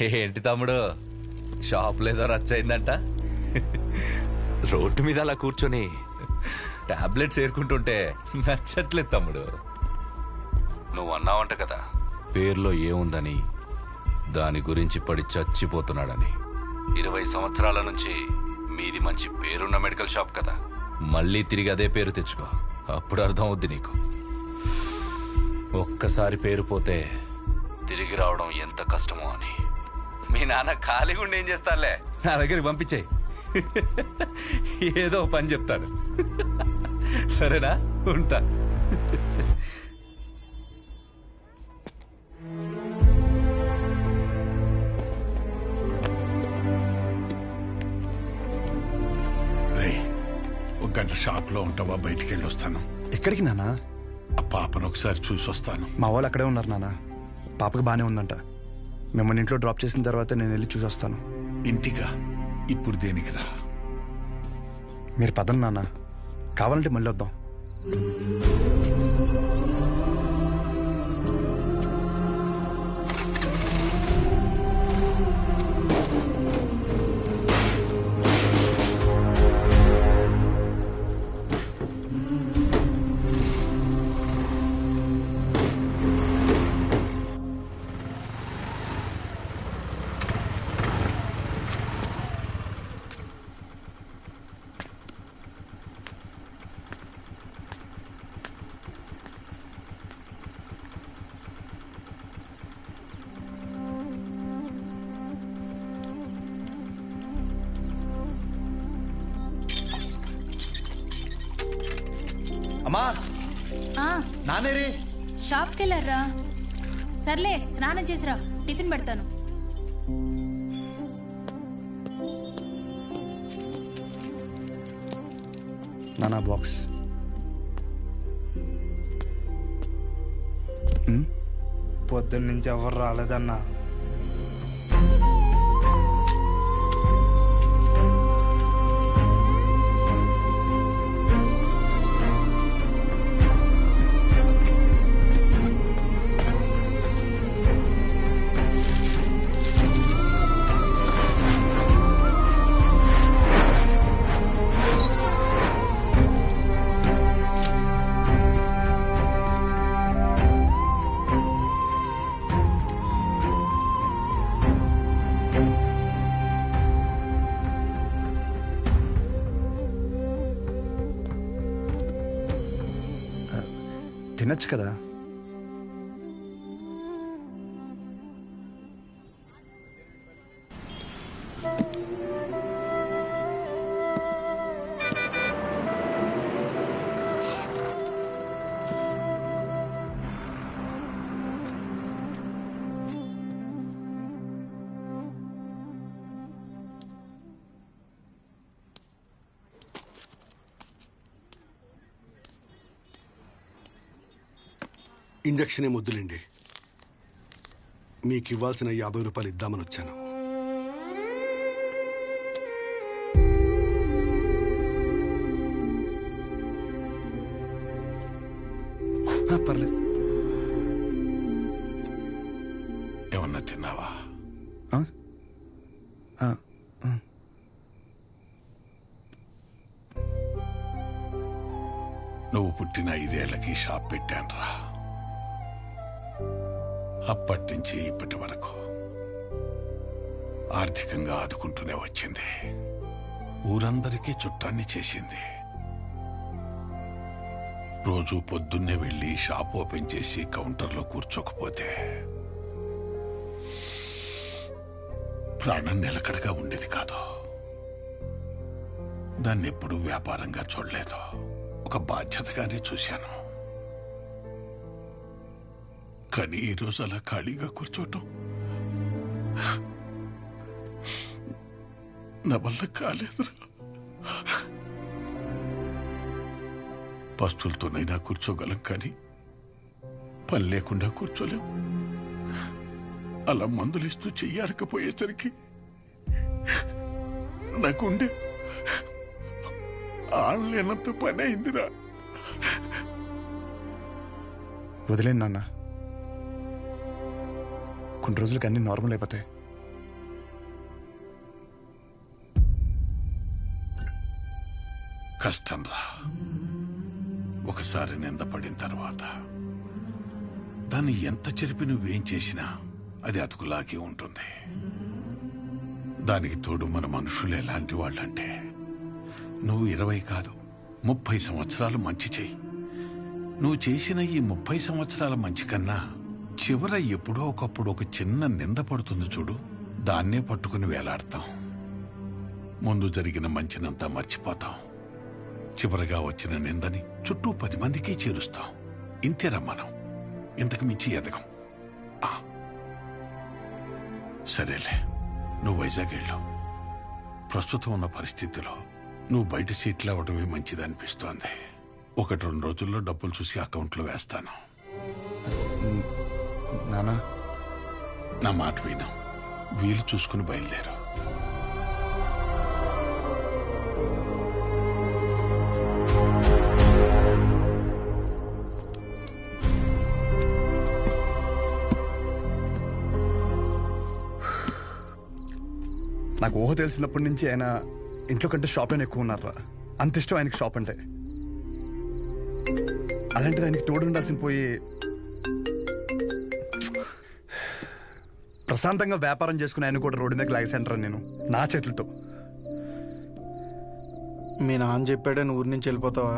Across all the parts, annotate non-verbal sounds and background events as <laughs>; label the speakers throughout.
Speaker 1: ఏంటి తమ్ముడు? షాప్ లేదో రచ్చయిందంట
Speaker 2: రోడ్డు మీద అలా కూర్చొని
Speaker 1: టాబ్లెట్స్ ఏరుకుంటుంటే నచ్చట్లేదు తమ్ముడు. నువ్వు అన్నావంట కదా పేర్లో ఏముందని దాని గురించి పడి చచ్చిపోతున్నాడని. ఇరవై సంవత్సరాల నుంచి మీది మంచి పేరున్న మెడికల్ షాప్ కదా మళ్ళీ తిరిగి అదే పేరు తెచ్చుకో. అప్పుడు అర్థం అవుద్ది నీకు. ఒక్కసారి పేరు పోతే తిరిగి రావడం ఎంత కష్టమో అని. మీ నాన్న ఖాళీగా ఉండి ఏం చేస్తానులే నా దగ్గరికి పంపించేయి. ఏదో పని చెప్తాను సరేనా? ఉంటా.
Speaker 3: రే ఒక గంట షాప్లో ఉంటావా? బయటికి వెళ్ళి వస్తాను.
Speaker 4: ఎక్కడికి నానా
Speaker 3: ఆ పాపను ఒకసారి చూసి వస్తాను
Speaker 4: మా వాళ్ళు అక్కడే ఉన్నారు నాన్న. పాపకి బాగానే ఉందంట. మిమ్మల్ని ఇంట్లో డ్రాప్ చేసిన తర్వాత నేను వెళ్ళి చూసి వస్తాను
Speaker 3: ఇంటిగా ఇప్పుడు దేనికి రా
Speaker 4: మీరు పదండి నాన్న. కావాలంటే మళ్ళీ వద్దాం అమ్మా.
Speaker 5: ఆ,
Speaker 4: నానేరి.
Speaker 5: షాప్కి వెళ్ళారా? సర్లే స్నానం చేసిరా. టిఫిన్ పెడతాను.
Speaker 4: నానా బాక్స్.
Speaker 6: పొద్దున్న నుంచి ఎవరు రాలేదన్నా?
Speaker 4: తినచ్చు కదా?
Speaker 7: ఇంజక్షన్ ఏం వద్దులేండి మీకు ఇవ్వాల్సిన యాభై రూపాయలు ఇద్దామని వచ్చాను.
Speaker 4: ఆ, పర్లేదు.
Speaker 3: ఏమన్నా తిన్నావా?
Speaker 4: ఆ? ఆ,
Speaker 3: నువ్వు పుట్టిన ఐదేళ్ళకి షాప్ పెట్టానురా. అప్పటి నుంచి ఇప్పటి వరకు ఆర్థికంగా ఆదుకుంటూనే వచ్చింది. ఊరందరికీ చుట్టాన్ని చేసింది. రోజు పొద్దున్నే వెళ్ళి షాప్ ఓపెన్ చేసి కౌంటర్లో కూర్చోకపోతే ప్రాణం నిలకడగా ఉండేది కాదు. దాన్ని ఎప్పుడూ వ్యాపారంగా చూడలేదు. ఒక బాధ్యతగానే చూశాను. కానీ ఈరోజు అలా ఖాళీగా కూర్చోటం నా వల్ల కాలేదురా. పస్తులతోనైనా కూర్చోగలం కానీ పని లేకుండా కూర్చోలేం. అలా మందులిస్తూ చెయ్యాడకపోయేసరికి నాకుండే ఆడలేనంత పని అయిందిరా.
Speaker 4: వదిలేను నాన్న. కొన్ని రోజులకి అన్ని నార్మల్ అయిపోతాయి.
Speaker 3: కష్టంరా ఒకసారి నిందపడిన తర్వాత దాన్ని ఎంత చెరిపి నువ్వేం చేసినా అది అతుకులాగే ఉంటుంది. దానికి తోడు మన మనుషులు ఎలాంటి వాళ్ళంటే నువ్వు ఇరవై కాదు ముప్పై సంవత్సరాలు మంచి చెయ్యి. నువ్వు చేసిన ఈ ముప్పై సంవత్సరాల మంచి కన్నా చివర ఎప్పుడో ఒకప్పుడు ఒక చిన్న నింద పడుతుంది చూడు. దాన్నే పట్టుకుని వేలాడతాం. ముందు జరిగిన మంచినంతా మర్చిపోతాం. చివరగా వచ్చిన నిందని చుట్టూ పది మందికి చేరుస్తాం. ఇంతేరా మనం. ఇంతకు మించి ఎదగం. ఆ. సరేలే. నువ్వు వైజాగ్ వెళ్ళు. ప్రస్తుతం ఉన్న పరిస్థితిలో నువ్వు బయట సీట్లు అవ్వడమే మంచిది అనిపిస్తోంది. ఒకటి రెండు రోజుల్లో డబ్బులు చూసి అకౌంట్లో వేస్తాను.
Speaker 4: నానా?
Speaker 3: నా మాట విను. వీలు చూసుకుని బయలుదేరు.
Speaker 4: నాకు ఊహ తెలిసినప్పటి నుంచి ఆయన ఇంట్లో కంటే షాప్లోనే ఎక్కువ ఉన్నారా? అంత ఇష్టం ఆయనకి షాప్ అంటే. అలాంటిది ఆయనకి తోడు ఉండాల్సిన పోయి ప్రశాంతంగా వ్యాపారం చేసుకుని ఆయన కూడా రోడ్డు మీద లాగేసంటారా నేను నా చేతులతో.
Speaker 6: మీ నాన్న చెప్పాడని ఊరి నుంచి వెళ్ళిపోతావా?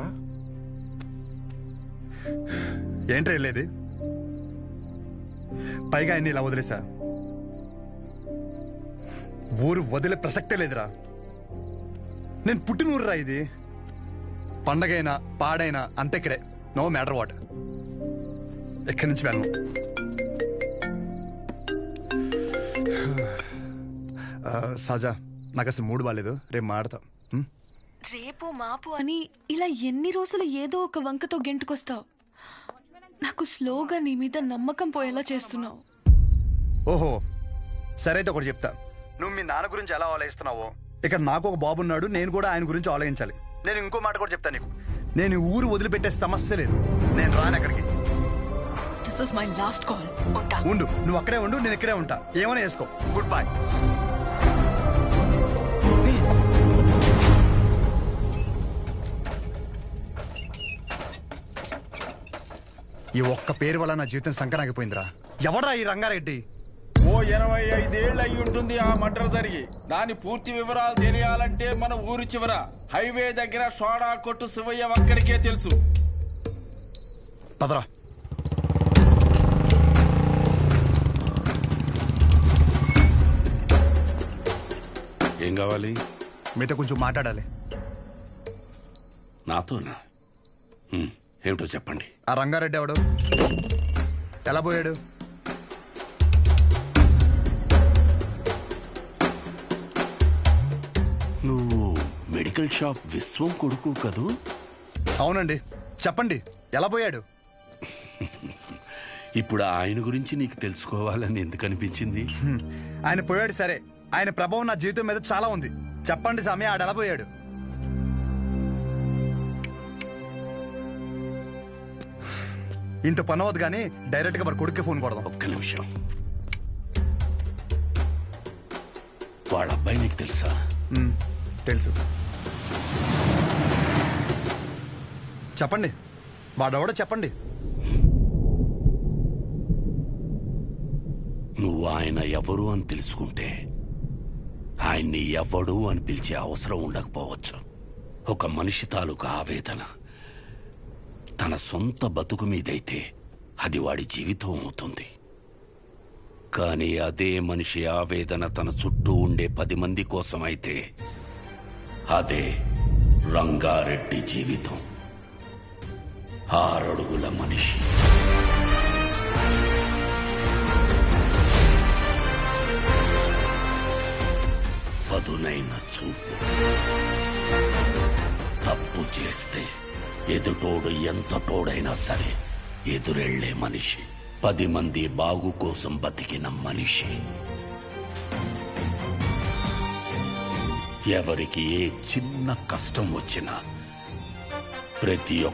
Speaker 4: ఏంట్రా వెళ్ళేది? పైగా ఆయన్ని ఇలా వదిలేసా? ఊరు వదిలే ప్రసక్తే లేదురా. నేను పుట్టిన ఊరురా ఇది. పండగైనా పాడైనా అంతే ఇక్కడే నో మ్యాటర్ వాట్. ఎక్కడి నుంచి వెళ్ళను? సజా నాకు అసలు మూడు బాగాలేదు రేపు మాడతా?
Speaker 2: రేపు మాపు అని ఇలా ఎన్ని రోజులు ఏదో ఒక వంకతో గెంటుకొస్తావు. నాకు స్లోగా నీ మీద నమ్మకం పోయేలా చేస్తున్నావు.
Speaker 4: ఓహో సరే అయితే ఒకటి చెప్తా. నువ్వు మీ నాన్న గురించి ఎలా ఆలోచిస్తున్నావో? ఇక్కడ నాకు ఒక బాబు ఉన్నాడు నేను కూడా ఆయన గురించి ఆలోచించాలి. నేను ఇంకో మాట కూడా చెప్తాను నీకు. నేను ఊరు వదిలిపెట్టే సమస్య లేదు. నేను రాను అక్కడికి
Speaker 2: this is my last call ఉంటా.
Speaker 4: ఉండు. నువ్వు అక్కడే ఉండు నేను ఇక్కడే ఉంటా. ఏమైనా వేసుకో గుడ్ బై ఈ ఒక్క పేరు వల్ల నా జీవితం సంకరాగిపోయిందిరా. ఎవడ్రా ఈ రంగారెడ్డి?
Speaker 8: ఓ ఇరవై ఐదేళ్ళు అయి ఉంటుంది ఆ మర్డర్ జరిగి. దాని పూర్తి వివరాలు తెలియాలంటే మన ఊరు చివర హైవే దగ్గర సోడా కొట్టు శివయ్య ఒక్కడికే తెలుసు.
Speaker 4: పదరా.
Speaker 3: ఏం కావాలి?
Speaker 4: మీతో కొంచెం మాట్లాడాలి.
Speaker 3: నాతోనా? హ్మ్, ఏమిటో చెప్పండి.
Speaker 4: ఆ రంగారెడ్డి ఎవడు? ఎలా పోయాడు?
Speaker 9: నువ్వు మెడికల్ షాప్ విశ్వం కొడుకు కదూ?
Speaker 4: అవునండి. చెప్పండి ఎలా పోయాడు? <laughs>
Speaker 9: ఇప్పుడు ఆయన గురించి నీకు తెలుసుకోవాలని ఎందుకు అనిపించింది.
Speaker 4: ఆయన పోయాడు సరే. ఆయన ప్రభావం నా జీవితం మీద చాలా ఉంది. చెప్పండి స్వామి పోయాడు? ఇంత పని అవ్వదు కానీ డైరెక్ట్గా మరి కొడుక్కి ఫోన్ కొడదాం.
Speaker 9: ఒక్క నిమిషం. వాళ్ళ అబ్బాయి నీకు తెలుసా.
Speaker 4: తెలుసు. చెప్పండి. వాడెవడో చెప్పండి.
Speaker 9: నువ్వు ఆయన ఎవరు అని తెలుసుకుంటే ఆయన్ని ఎవడు అని పిలిచే అవసరం ఉండకపోవచ్చు. ఒక మనిషి తాలూకు ఆవేదన. తన సొంత బతుకు మీదైతే అది వాడి జీవితం అవుతుంది. కానీ అదే మనిషి ఆవేదన తన చుట్టూ ఉండే పది మంది కోసమైతే అదే రంగారెడ్డి జీవితం. ఆరడుగుల మనిషి. పదునైన చూపు. తప్పు చేస్తే ఎదుటోడు ఎంత తోడైనా సరే ఎదురెళ్ళే మనిషి. పది మంది బాగు కోసం బతికిన మనిషి. ఎవరికి ఏ చిన్న కష్టం వచ్చినా ప్రతి ఒక్క